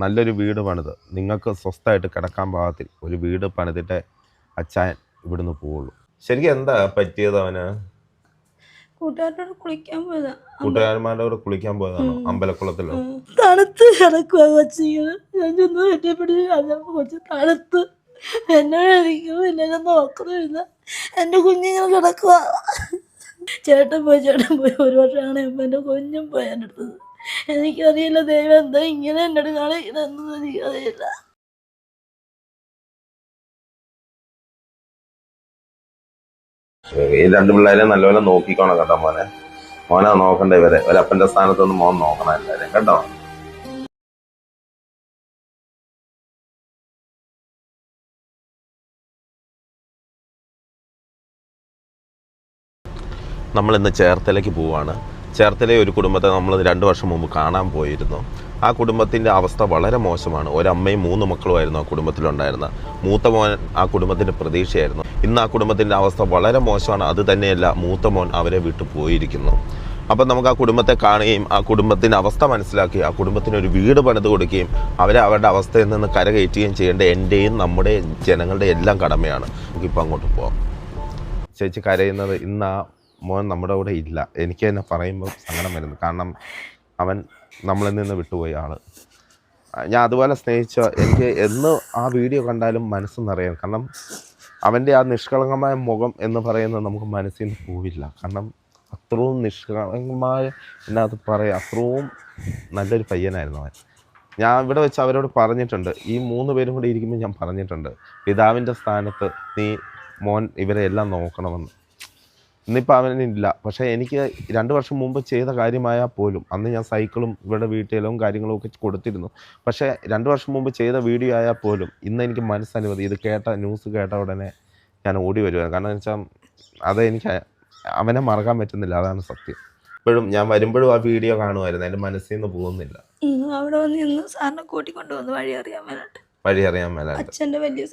നല്ലൊരു വീട് പണിത്. നിങ്ങൾക്ക് സ്വസ്ഥമായിട്ട് കിടക്കാൻ പാകത്തിൽ ഒരു വീട് പണിതിട്ട് അച്ചായൻ ഇവിടുന്ന് പോവുള്ളൂ. ശരിക്കും എന്താ പറ്റിയത് അവന്? കൂട്ടുകാരോട് കുളിക്കാൻ പോയതാ. കൂട്ടുകാരന്മാരുടെ കൂടെ കുളിക്കാൻ പോയതാണോ. അമ്പലക്കുളത്തിലോ. തണുത്ത് കിടക്കുക കൊച്ചിങ്ങനെ ഞാൻ ചെന്ന് പറ്റിയപ്പോഴേ അതപ്പോ കൊച്ചു തണുത്ത് എന്നോട് ഇരിക്കും എന്നെ നോക്കുന്നില്ല. എന്റെ കുഞ്ഞിങ്ങനെ കിടക്കുക ചേട്ടൻ പോയി ചേട്ടൻ പോയി. ഒരു വർഷമാണ് എന്റെ കുഞ്ഞും പോയി എന്റെ അടുത്തത് എനിക്കറിയില്ല ദൈവം എന്താ ഇങ്ങനെ എന്നോട് കാണിക്കണമെന്ന് എനിക്കറിയില്ല. ഈ രണ്ട് പിള്ളേരെ നല്ലപോലെ നോക്കിക്കോണം കേട്ടോ മോനെ. മോനെ നോക്കണ്ട ഇവരെ. ഒരപ്പന്റെ സ്ഥാനത്തൊന്നും മോൻ നോക്കണം എല്ലാവരും കേട്ടോ? നമ്മൾ ഇന്ന് ചേർത്തലയ്ക്ക് പോവുകയാണ് ചേർത്തല ഒരു കുടുംബത്തെ നമ്മൾ രണ്ട് വർഷം മുമ്പ് കാണാൻ പോയിരുന്നു. ആ കുടുംബത്തിന്റെ അവസ്ഥ വളരെ മോശമാണ്. ഒരമ്മയും മൂന്ന് മക്കളുമായിരുന്നു ആ കുടുംബത്തിലുണ്ടായിരുന്ന മൂത്ത മോൻ ആ കുടുംബത്തിന്റെ പ്രതീക്ഷയായിരുന്നു. ഇന്ന് ആ കുടുംബത്തിന്റെ അവസ്ഥ വളരെ മോശമാണ്. അത് തന്നെയല്ല മൂത്ത മോൻ അവരെ വിട്ടു പോയിരിക്കുന്നു. അപ്പം നമുക്ക് ആ കുടുംബത്തെ കാണുകയും ആ കുടുംബത്തിന്റെ അവസ്ഥ മനസ്സിലാക്കി ആ കുടുംബത്തിന് ഒരു വീട് പണിത് കൊടുക്കുകയും അവരെ അവരുടെ അവസ്ഥയിൽ നിന്ന് കരകയറ്റുകയും ചെയ്യേണ്ട എന്റെയും നമ്മുടെ ജനങ്ങളുടെ എല്ലാം കടമയാണ്. നമുക്കിപ്പോൾ അങ്ങോട്ട് പോകാം ചേച്ചി കരയുന്നത് ഇന്ന് ആ മോൻ നമ്മുടെ കൂടെ ഇല്ല. എനിക്ക് തന്നെ പറയുമ്പോൾ സങ്കടം വരുന്നു. കാരണം അവൻ നമ്മളിൽ നിന്ന് വിട്ടുപോയ ആൾ. ഞാൻ അതുപോലെ സ്നേഹിച്ച എനിക്ക് എന്ന് ആ വീഡിയോ കണ്ടാലും മനസ്സ് നിറയും കാരണം അവന്റെ ആ നിഷ്കളങ്കമായ മുഖം എന്ന് പറയുന്നത് നമുക്ക് മനസ്സിൽ നിന്ന് പോവില്ല. കാരണം അത്രയും നിഷ്കളങ്കമായ എന്നകത്ത് പറയാം അത്രയും നല്ലൊരു പയ്യനായിരുന്നു അവൻ. ഞാൻ ഇവിടെ വെച്ച് അവരോട് പറഞ്ഞിട്ടുണ്ട്. ഈ മൂന്ന് പേരും കൂടി ഇരിക്കുമ്പോൾ ഞാൻ പറഞ്ഞിട്ടുണ്ട്. പിതാവിന്റെ സ്ഥാനത്ത് നീ മോൻ ഇവരെ എല്ലാം നോക്കണമെന്ന്. ഇന്നിപ്പോൾ അവനില്ല പക്ഷേ എനിക്ക് രണ്ട് വർഷം മുമ്പ് ചെയ്ത കാര്യമായാൽ പോലും അന്ന് ഞാൻ സൈക്കിളും ഇവിടെ വീട്ടിലും കാര്യങ്ങളും ഒക്കെ കൊടുത്തിരുന്നു. പക്ഷേ രണ്ട് വർഷം മുമ്പ് ചെയ്ത വീഡിയോ ആയാൽ പോലും ഇന്ന് എനിക്ക് മനസ്സനുമതി ഇത് കേട്ട ന്യൂസ് കേട്ട ഉടനെ ഞാൻ ഓടി വരുവാണ്. കാരണം എന്ന് വെച്ചാൽ അത് എനിക്ക് അവനെ മറക്കാൻ പറ്റുന്നില്ല. അതാണ് സത്യം. ഇപ്പോഴും ഞാൻ വരുമ്പോഴും ആ വീഡിയോ കാണുമായിരുന്നു. എന്റെ മനസ്സിൽ നിന്ന് പോകുന്നില്ല. അവിടെ വന്ന് ഇന്ന് സാറിനെ കൂട്ടിക്കൊണ്ടുവന്ന് വഴി അറിയാൻ വേണ്ടിട്ട് വഴി അറിയാൻ മേലാണ്ട് വലിയ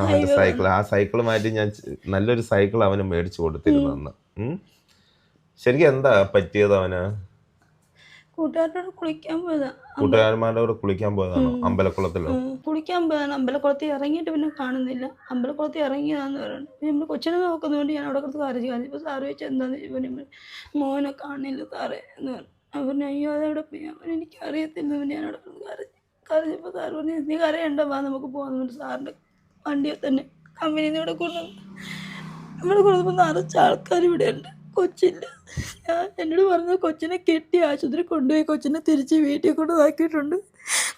ആ സൈക്കിൾ ആ സൈക്കിൾ മാറ്റി ഞാൻ ച- നല്ലൊരു സൈക്കിൾ അവന് മേടിച്ചു കൊടുത്തിരുന്നു അന്ന്. ഉം. ശരിക്കും എന്താ പറ്റിയത് അവന്? കൂട്ടുകാരോട് കുളിക്കാൻ പോയതാ. കൂട്ടുകാരന്മാരുടെ കൂടെ കുളിക്കാൻ പോയതാണോ? അമ്പലക്കുളത്തിലോ? ഉം. കുളിക്കാൻ പോയതാണ്. അമ്പലക്കുളത്തിൽ ഇറങ്ങിയിട്ട് പിന്നെ കാണുന്നില്ല. അമ്പലക്കുളത്തിൽ ഇറങ്ങിയതാന്ന് പറയുന്നത് പിന്നെ നമ്മൾ കൊച്ചിനെ നോക്കുന്നതുകൊണ്ട് ഞാൻ അവിടെ കിടന്ന് കരച്ചു ഇപ്പൊ സാറ് വെച്ച് എന്താന്ന് ചോദിച്ചു മോനെ കാണുന്നില്ല സാറേ എന്ന് പറഞ്ഞു. അവർ അയ്യോ അതെവിടെ പോയി? അവൻ എനിക്ക് അറിയത്തില്ല പിന്നെ ഞാൻ അവിടെ കിടന്ന് കരച്ചു കരഞ്ഞപ്പോൾ സാർ പറഞ്ഞു നീ കരയണ്ട വാ നമുക്ക് പറഞ്ഞു സാറിന്റെ വണ്ടിയെ തന്നെ കമ്പനിയിൽ നിന്ന് ഇവിടെ കൊണ്ടുവന്നു. ഇവിടെ കൊണ്ടുവന്നപ്പോൾ നിറച്ച ആൾക്കാർ ഇവിടെ ഉണ്ട് കൊച്ചില്ല ഞാൻ എന്നോട് പറഞ്ഞത് കൊച്ചിനെ കെട്ടി ആശുപത്രി കൊണ്ടുപോയി കൊച്ചിനെ തിരിച്ച് വീട്ടിൽ കൊണ്ടുവന്നാക്കിയിട്ടുണ്ട്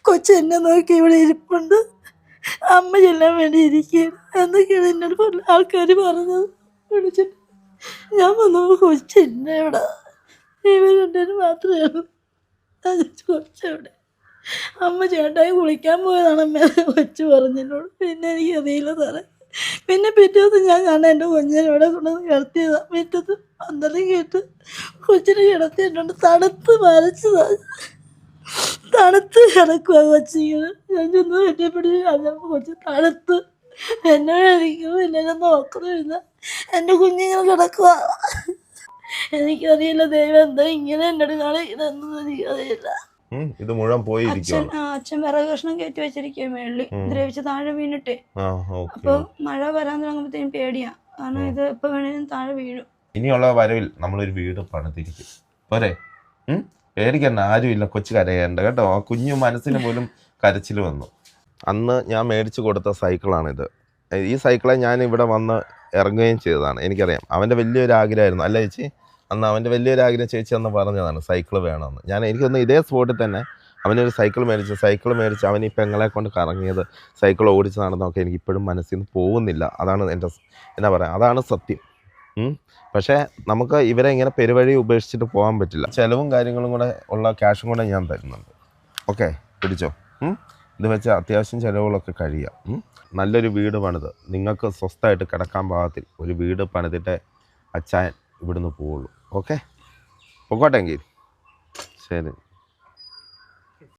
കൊച്ചു എന്നെ നോക്കി ഇവിടെ ഇരിപ്പുണ്ട്. അമ്മ ചെല്ലാൻ വേണ്ടി ഇരിക്കുകയാണ്. എന്നൊക്കെയാണ് എന്നോട് ആൾക്കാർ പറഞ്ഞത്. വിളിച്ചിട്ട് ഞാൻ വന്നപ്പോൾ കൊച്ചില്ല ഇവിടെ ഇവർ മാത്രമേ ഉള്ളൂ. കൊച്ചെവിടെ? അമ്മ ചേട്ടായി കുളിക്കാൻ പോയതാണ് അമ്മ കൊച്ചു പറഞ്ഞതിനോട് പിന്നെ എനിക്ക് അറിയില്ല സാറേ. പിന്നെ പിറ്റേ ഞാൻ കാണാൻ എന്റെ കുഞ്ഞിനോടെ കൊണ്ട് കിടത്തിയതാണ് മുറ്റത്ത് പന്തലും കേട്ട് കൊച്ചിനെ കിടത്തിയിട്ടുണ്ട്. തണുത്ത് മരച്ചതാണ് തണുത്ത് കിടക്കുക കൊച്ചിങ്ങനെ ഞാൻ ചെന്ന് പറ്റിയപ്പോഴും അതപ്പോൾ കൊച്ചു തണുത്ത്. എന്നോട് എന്നെ നോക്കുന്നില്ല എന്റെ കുഞ്ഞിങ്ങനെ കിടക്കുക എനിക്കറിയില്ല ദൈവം എന്താ ഇങ്ങനെ എന്നോട് കാണിക്കണമെന്ന് എനിക്കറിയില്ല. ഇത് മുഴുവൻ പോയി ആ അച്ഛൻ വിറക് കഷ്ണം കയറ്റി വെച്ചിരിക്കുക മേളിൽ ദ്രവിച്ച് താഴെ വീണിട്ട്. ആ ഓക്കെ. അപ്പൊ മഴ വരാൻ തുടങ്ങുമ്പോഴത്തേനും പേടിയാ. കാരണം ഇത് എപ്പോ വേണേലും താഴെ വീഴും. ഇനിയുള്ള വരവിൽ നമ്മളൊരു വീട് പണിതിരിക്കും. പോരെ? ഉം? പേടിക്കണ്ട ആരുമില്ല കൊച്ചു കരയേണ്ട. കേട്ടോ ആ കുഞ്ഞു മനസ്സിന് പോലും കരച്ചിൽ വന്നു. അന്ന് ഞാൻ മേടിച്ചു കൊടുത്ത സൈക്കിളാണിത്. ഈ സൈക്കിളെ ഞാൻ ഇവിടെ വന്ന് ഇറങ്ങുകയും ചെയ്തതാണ്. എനിക്കറിയാം. അവന്റെ വലിയൊരു ആഗ്രഹമായിരുന്നു അല്ലേ ചേച്ചി? അന്ന് അവന്റെ വലിയൊരു ആഗ്രഹം ചേച്ചി അന്ന് പറഞ്ഞതാണ് സൈക്കിൾ വേണമെന്ന്. ഞാൻ എനിക്കൊന്ന് ഇതേ സ്പോട്ടിൽ തന്നെ അവനൊരു സൈക്കിൾ മേടിച്ചു സൈക്കിൾ മേടിച്ച് അവൻ ഈ പെങ്ങളെ കൊണ്ട് കറങ്ങിയത് സൈക്കിൾ ഓടിച്ച് നടന്നൊക്കെ എനിക്ക് ഇപ്പോഴും മനസ്സിൽ നിന്ന് പോകുന്നില്ല. അതാണ് എന്റെ എന്താ പറയുക അതാണ് സത്യം. പക്ഷേ നമുക്ക് ഇവരെ ഇങ്ങനെ പെരുവഴി ഉപേക്ഷിച്ചിട്ട് പോകാൻ പറ്റില്ല. ചിലവും കാര്യങ്ങളും കൂടെ ഉള്ള ക്യാഷും കൂടെ ഞാൻ തരുന്നുണ്ട്. ഓക്കെ പിടിച്ചോ. ഇത് വെച്ച് അത്യാവശ്യം ചിലവുകളൊക്കെ കഴിയുക നല്ലൊരു വീട് പണിത്. നിങ്ങൾക്ക് സ്വസ്ഥമായിട്ട് കിടക്കാൻ പാകത്തിൽ ഒരു വീട് പണിതിട്ടേ അച്ചായൻ ഇവിടുന്ന് പോവുള്ളൂ. ഓക്കെ. പൊക്കോട്ടെങ്കിൽ ശരി.